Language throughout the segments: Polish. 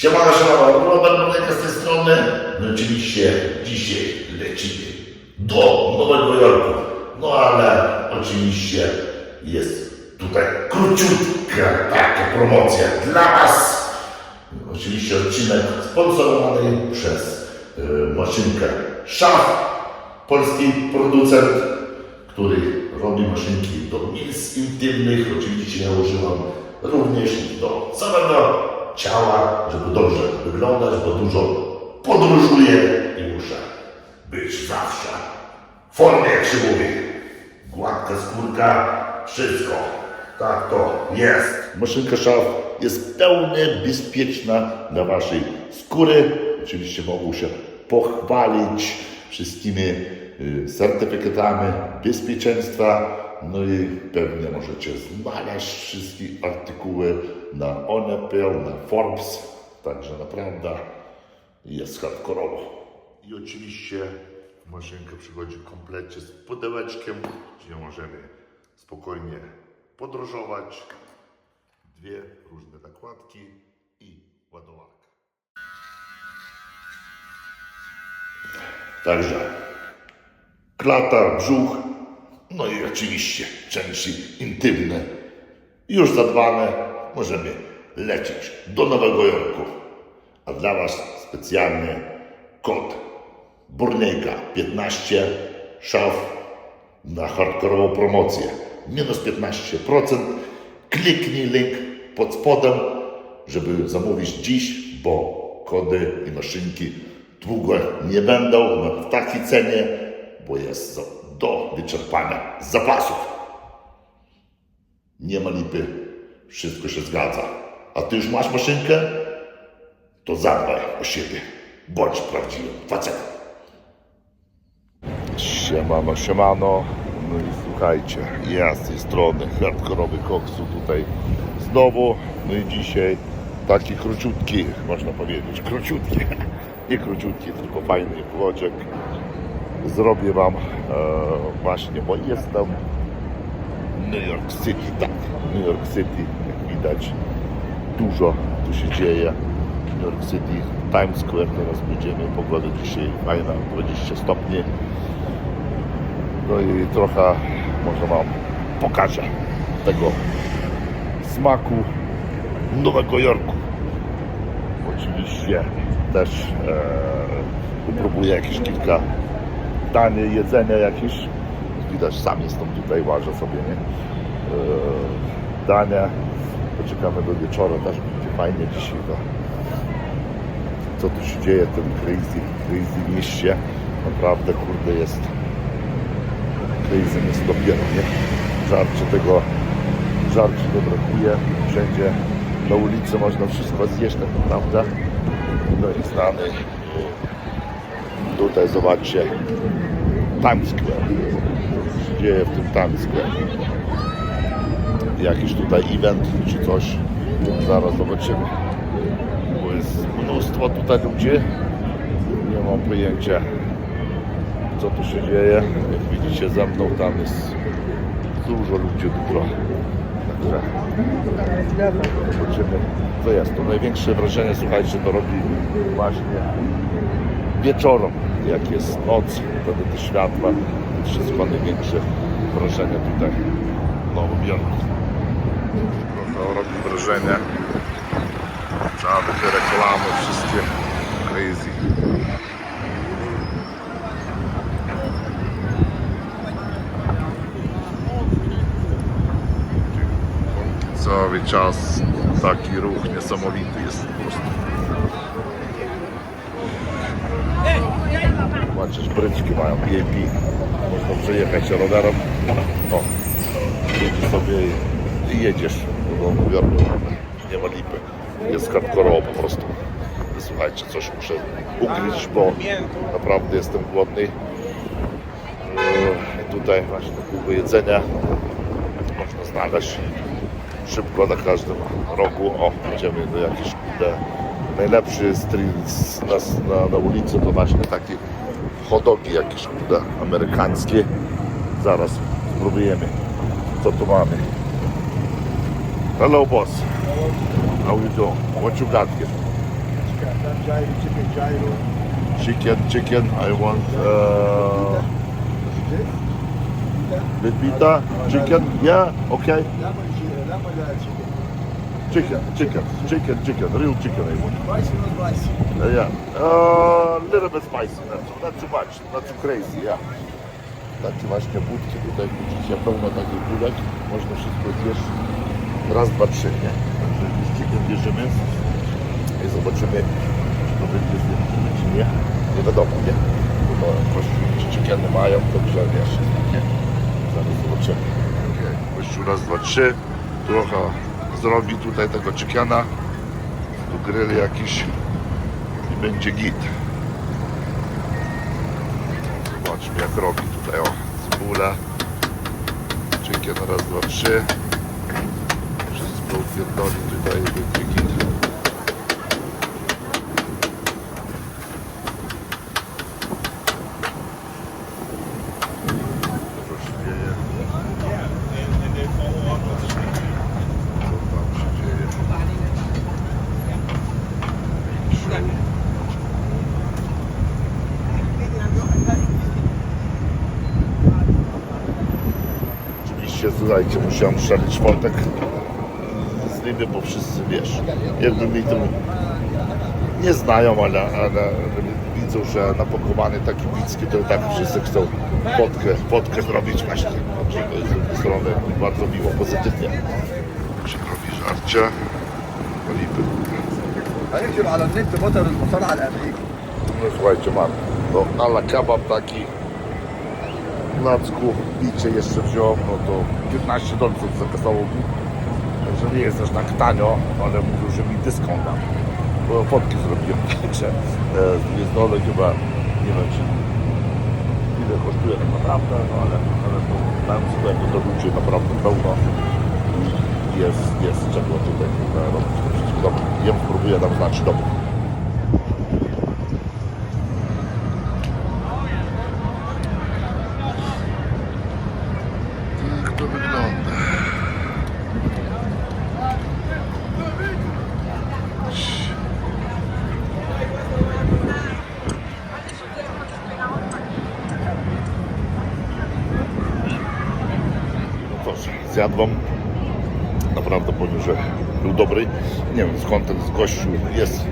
Siemano, siemano, Robert Moneka z tej strony. No oczywiście dzisiaj lecimy do Nowego Jorku. No ale oczywiście jest tutaj króciutka taka promocja dla Was. Oczywiście odcinek sponsorowany przez y, maszynkę Szaf, polski producent, który robi maszynki do miejsc intymnych. Oczywiście ja używam również do całego ciała, żeby dobrze wyglądać, bo dużo podróżuję i muszę być zawsze w formie, jak się mówi. Gładka skórka, wszystko. Tak to jest. Maszynka szaf jest pełnie bezpieczna dla Waszej skóry. Oczywiście mogą się pochwalić wszystkimi y, certyfikatami bezpieczeństwa. No i pewnie możecie znaleźć wszystkie artykuły na Onepil, na Forbes. Także naprawdę jest hardkorowo. I oczywiście maszynka przychodzi komplecie z pudełeczkiem, gdzie możemy spokojnie podróżować. Dwie różne nakładki i ładowarka. Także klata, brzuch, no i oczywiście części intymne. Już zadbane, możemy lecieć do Nowego Jorku. A dla Was specjalnie kod Burniejka 15 szaf na hardkorową promocję. Minus 15%. Kliknij link pod spodem, żeby zamówić dziś, bo kody i maszynki długo nie będą w takiej cenie, bo jest do wyczerpania zapasów. Nie ma lipy, wszystko się zgadza. A ty już masz maszynkę? To zadbaj o siebie. Bądź prawdziwym facetem. Siemano, siemano. No i słuchajcie, ja z tej strony hardkorowy koksu tutaj znowu. No i dzisiaj taki króciutki, można powiedzieć, króciutki, nie króciutki, tylko fajny vloczek. Zrobię Wam e, właśnie, bo jestem New York City, tak, New York City, widać, dużo tu się dzieje. New York City, Times Square, teraz będziemy, pogoda dzisiaj fajna, 20 stopni. No i trochę może Wam pokażę tego smaku Nowego Jorku. Oczywiście też e, upróbuję jakieś kilka danie, jedzenia jakieś. Widać, sam jestem tutaj, łażę sobie, nie? E, dania. Poczekamy do wieczoru, też będzie fajnie dzisiaj. Co tu się dzieje w tym crazy, crazy mieście. Naprawdę, kurde, jest crazy jest dopiero, nie? Żarcie tego, żarcie nie brakuje. Wszędzie na ulicy można wszystko zjeść tak naprawdę. No i znany tutaj zobaczcie Times Square. Co się dzieje w tym Times Square. Jakiś tutaj event czy coś. Zaraz zobaczymy. Bo jest mnóstwo tutaj ludzi. Nie mam pojęcia co tu się dzieje. Jak widzicie za mną tam jest dużo ludzi, dużo. Także zobaczymy co jest. To największe wrażenie, słuchajcie, to robi właśnie wieczorem, jak jest noc, wtedy te światła, wszystko największe wrażenie tutaj w Nowym Jorku. To, to robi wrażenie. Trzeba te reklamy wszystkie crazy. cały czas taki ruch niesamowity jest po prostu. Zobaczysz, bryczki mają VIP. Można przejechać rowerem. O, jedziesz sobie i- i jedziesz do Nowego Jorku. Nie ma lipy. Jest hardkorowo po prostu. Słuchajcie, coś muszę ugryźć, bo naprawdę jestem głodny. Eee, Tutaj właśnie kupy jedzenia można znaleźć szybko na każdym rogu. O, idziemy do jakiejś kurde, najlepszy street na, na, na ulicy to właśnie takie hot dogi jakieś kurde amerykańskie. Zaraz spróbujemy. Co tu mamy? Hello boss. How you doing? What you got here? Chicken gyro. Chicken, chicken, I want uh, with pita, chicken, yeah, okay. Uh, chicken. Chicken, chicken, chicken, real chicken I want. Spicy, not spicy. Uh, yeah, a little bit spicy, not, not too much, not too crazy, yeah. Takie właśnie budki tutaj widzicie, pełno takich budek, można wszystko zjeść. Raz, dwa, trzy, nie? Także bierzemy i zobaczymy, czy to będzie zjedzone, czy nie. Nie wiadomo, nie? Bo kościół chickeny mają, także wiesz, nie? Zaraz zobaczymy. Okay. Kościół raz, dwa, trzy. Trochę zrobi tutaj tego chickena. Tu grill jakiś i będzie git. Zobaczmy jak robi tutaj o cebulę. Chicken raz, dwa, trzy. Wszystko upierdoli tutaj będzie git. Dużo się dzieje. Co tam się dzieje? Show. Oczywiście, słuchajcie, musiałem szalić wątek możliwe, bo wszyscy wiesz, jakby mi to nie znają, ale, ale widzą, że na pokowanie takie bickie to tak wszyscy chcą podkę, podkę zrobić właśnie, żeby z drugiej strony bardzo miło, pozytywnie. Czy robi żarcie? Oliwy. No słuchajcie, mam to ala kebab taki placku picie jeszcze wziąłem, no to 15 dolców za kasałownik. Także nie jest aż tak tanio, ale mówił, że mi dyskont. Bo fotki zrobiłem, także jest dole chyba, nie wiem czy ile kosztuje tak naprawdę, no ale, ale to tam sklepie to ludzi naprawdę pełno i jest, jest czego tutaj e, robić. Dobre. Jem, spróbuję nam znać dobre. Tak to wygląda. No proszę, zjadłam. Naprawdę powiem, że był dobry. Nie wiem skąd ten gościu jest.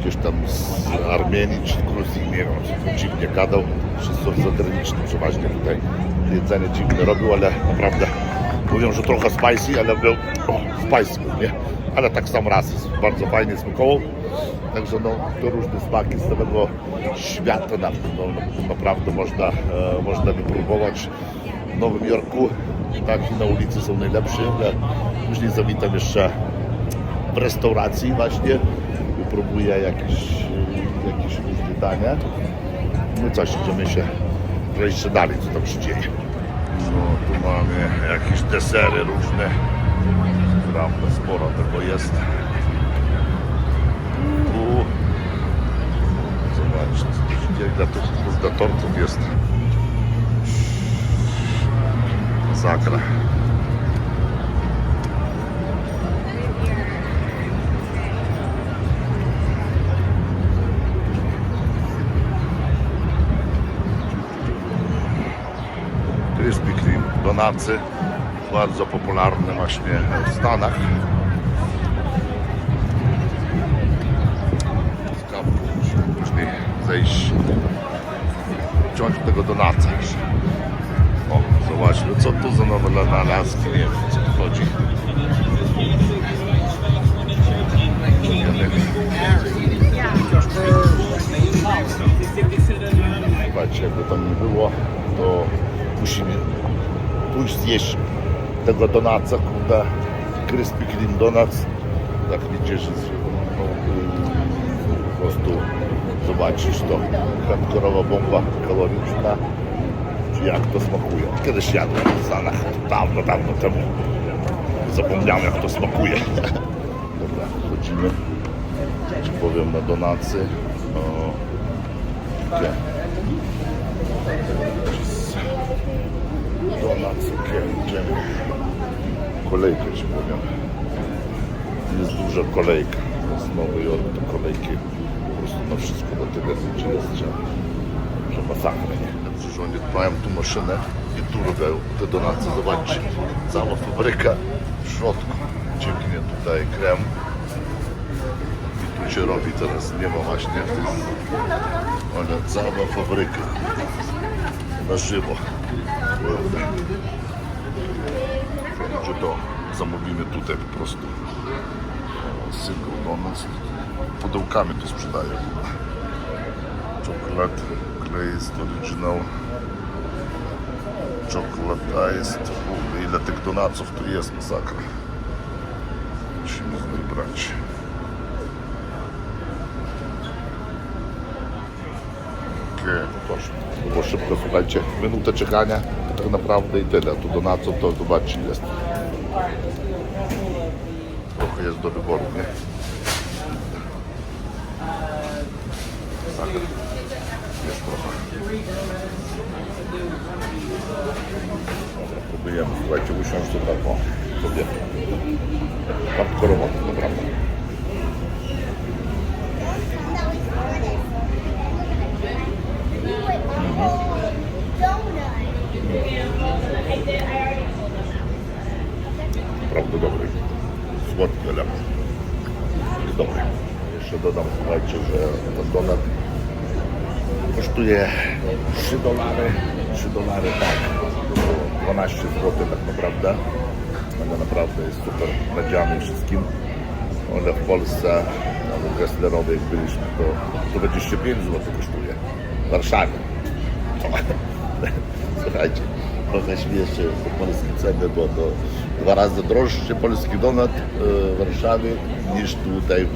Gdzieś tam z Armenii czy Gruzji, nie wiem, dziwnie gadał. Wszyscy są zagraniczni przeważnie tutaj jedzenie dziwne robił, ale naprawdę mówią, że trochę spicy, ale był o, spicy, nie? Ale tak sam raz jest bardzo fajnie smakował. Także no, to różne smaki z całego świata na, no, no, naprawdę można, e, można wypróbować w Nowym Jorku. Tak, na ulicy są najlepsze, ale później zawitam jeszcze w restauracji właśnie. Wypróbuję jakieś, jakieś różne dania. No coś, idziemy się przejść dalej, co tam się dzieje. No, tu mamy jakieś desery różne. Naprawdę sporo tego jest. Tu zobaczcie, co się dzieje. Kurde tortów jest. Zakra. Donacy, bardzo popularne właśnie w Stanach. Później zejść, wziąć tego donaca. O, zobaczmy, co tu za nowe wynalazki, nie wiem, co tu chodzi. Zobaczcie, jakby tam nie było, to musimy pójść zjeść tego donaca, kurde, Krispy Kreme Donuts. Tak mnie no, y, po prostu zobaczysz to. Hardkorowa bomba kaloryczna. Jak to smakuje. Kiedyś jadłem w Stanach, dawno, dawno temu. Zapomniałem jak to smakuje. Dobra, chodzimy. Ci powiem na donacy. O, gdzie? Donacy, gdzie? gdzie? Kolejkę ci powiem. Jest duża kolejka. z Nowy Jork kolejki po prostu na wszystko na tyle ludzi jest, że, że masakra, nie? Oni mają tu maszynę i tu robią te donacje, zobaczcie, cała fabryka w środku, cieknie tutaj krem i tu się robi teraz, nie ma właśnie, ale cała fabryka na żywo, Że to zamówimy tutaj po prostu single donuts. Pudełkami tu sprzedają. Czokolad glazed original. Chocolate iced. Ile tych donaców tu jest, masakra. Musimy wybrać. Okej, no proszę. Było szybko, słuchajcie, minutę czekania, tak naprawdę i tyle. Tu donaców to zobaczcie jest. Trochę jest do wyboru, nie? Tak. Jest trochę. Próbujemy, słuchajcie, usiąść to tak, o, sobie. Naprawdę. Naprawdę dobry. Słodki lemon. Jest dobry. Jeszcze dodam, słuchajcie, że ten donat kosztuje 3 dolary. 3 dolary, tak. 12 zł tak naprawdę. Ale naprawdę jest super nadziany wszystkim. Ale w Polsce, no, w Kesslerowie jak byliśmy, to, to 25 zł kosztuje. W Warszawie. Słuchajcie, trochę śmieszy po polskie ceny, bo to dwa razy droższy polski donat e, w Warszawie niż tutaj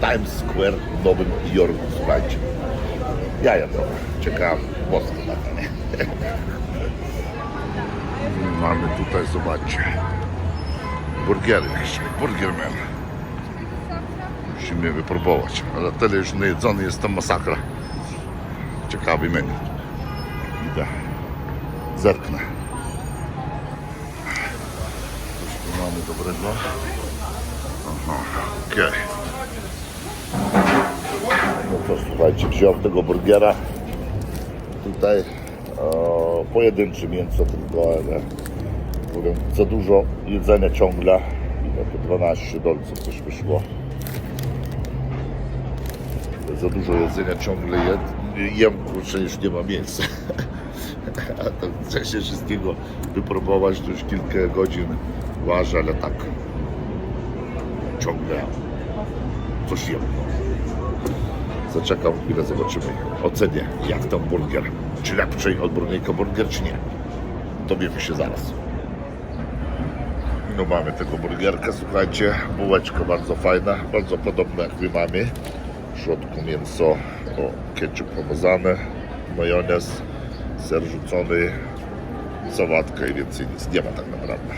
Times Square w Nowym Jorku. Słuchajcie, ja jadę. Czekam mocno na to, nie? Mamy tutaj, zobaczcie, burgery jeszcze, burgerman. Musimy wypróbować, ale tyle już najedzony jest to masakra. Ciekawy menu. Idę. Zerknę. Coś tu mamy dobrego. Aha, okej. No to słuchajcie, wziąłem tego burgera. Tutaj e, pojedyncze mięso tylko, ale powiem, za dużo jedzenia ciągle. Ile to 12 dolców coś wyszło. Za dużo jedzenia ciągle jed, jem, kurczę, już nie ma miejsca. A to chce się wszystkiego wypróbować, to już kilka godzin ważę, ale tak ciągle coś jem. Zaczekam chwilę, zobaczymy. Ocenię, jak tam burger. Czy lepszy od burgerka burger, czy nie. Dowiemy się zaraz. No mamy tego burgerka, słuchajcie, bułeczka bardzo fajna, bardzo podobna jak wy mamy. W środku mięso, o, ketchup pomazany, majonez, ser rzucony, sałatka i więcej nic nie ma tak naprawdę.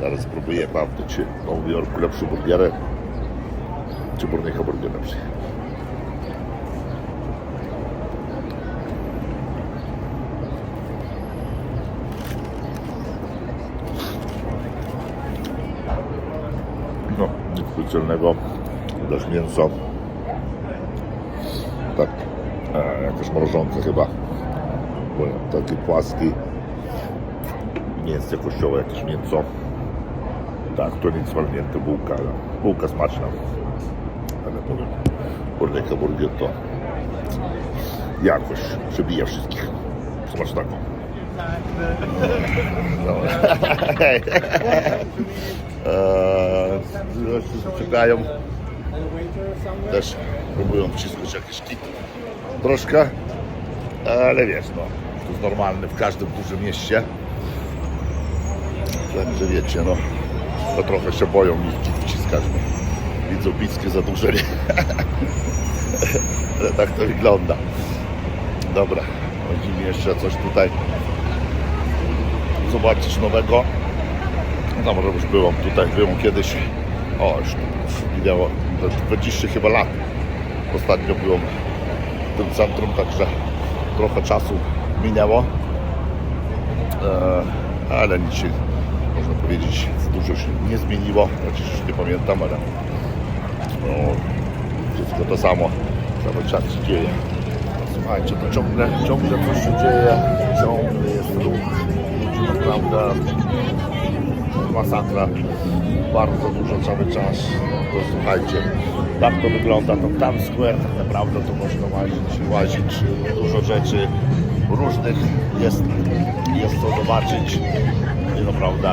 Zaraz spróbuję prawdę, czy w Nowym Jorku lepszy burgery, czy burnika burger lepszy. No, nic specjalnego. Też mięso. Tak, e, jakaś mrożonka chyba. Bo taki płaski. Mięso kościołe, jakieś mięso. Tak, to nic walnięte, bułka. Bułka smaczna. Ale powiem, burgerka burger to jakoś przebija wszystkich. Smacznego. Eee, czekają. Też próbują wciskać jakieś kit. Troszkę. Ale wiesz, no. To jest normalne w każdym dużym mieście. Także wiecie, no. To trochę się boją mi kit wciskać. bo Widzą bickie zadłużenie. Ale tak to wygląda. Dobra. Widzimy jeszcze coś tutaj zobaczyć nowego. No może już byłem tutaj, byłem kiedyś, o już minęło 20 chyba lat. Ostatnio byłem w tym centrum, także trochę czasu minęło. E, ale nic się, można powiedzieć, dużo się nie zmieniło, chociaż już nie pamiętam, ale No, wszystko to samo cały czas się dzieje. Słuchajcie, to ciągle, ciągle coś się dzieje, ciągle jest ruch, naprawdę masakra, bardzo dużo cały czas. To słuchajcie, tak to wygląda, to Times Square tak naprawdę to można łazić, łazić dużo rzeczy różnych jest, jest co zobaczyć i naprawdę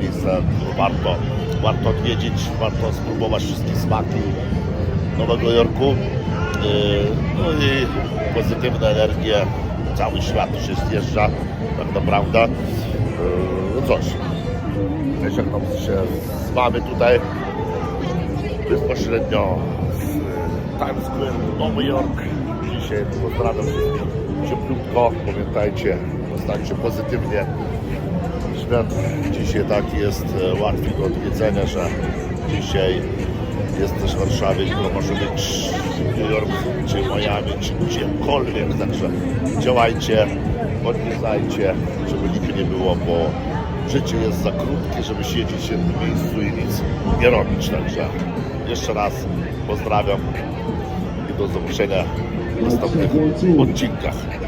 miejsce warto, warto odwiedzić, warto spróbować wszystkich smaki Nowego Jorku. Yy, No i pozytywne energie, cały świat się zjeżdża tak naprawdę. Yy, No cóż, żegnam się z tutaj bezpośrednio z Times Square, Nowy Jork. Dzisiaj pozdrawiam wszystkich cieplutko. Pamiętajcie, zostańcie pozytywnie. Świat dzisiaj tak jest e, łatwiej do odwiedzenia, że dzisiaj jest też w Warszawie, jutro może być New York, czy Miami, czy gdziekolwiek. Także działajcie, odwiedzajcie, żeby nikt nie było, bo życie jest za krótkie, żeby siedzieć w jednym miejscu i nic nie robić. Także jeszcze raz pozdrawiam i do zobaczenia w następnych odcinkach.